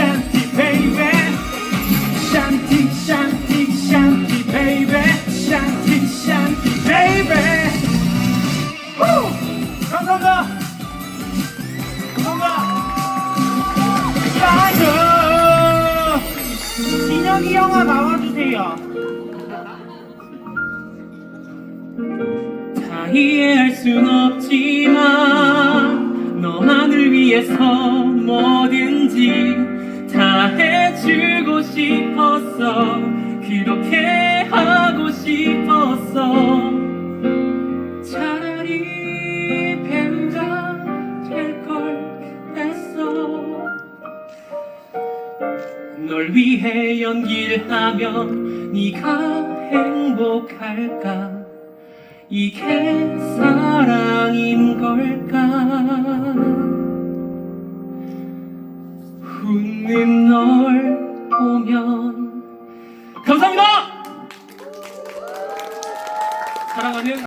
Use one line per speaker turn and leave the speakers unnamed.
샨티 베이베 샨티 샨티 샨티 베이베 샨티 샨티 베이베 후! 감사합니다. 감사합니다. 야이저 진혁이 형아 나와주세요.
다 이해할 순 없지만 너만을 위해서 뭐든 해주고 싶었어. 그렇게 하고 싶었어. 차라리 배우가 될걸 했어. 널 위해 연기를 하면 네가 행복할까? 이게 사랑인 걸까 꿈님 널 보면. 감사합니다! 사랑하는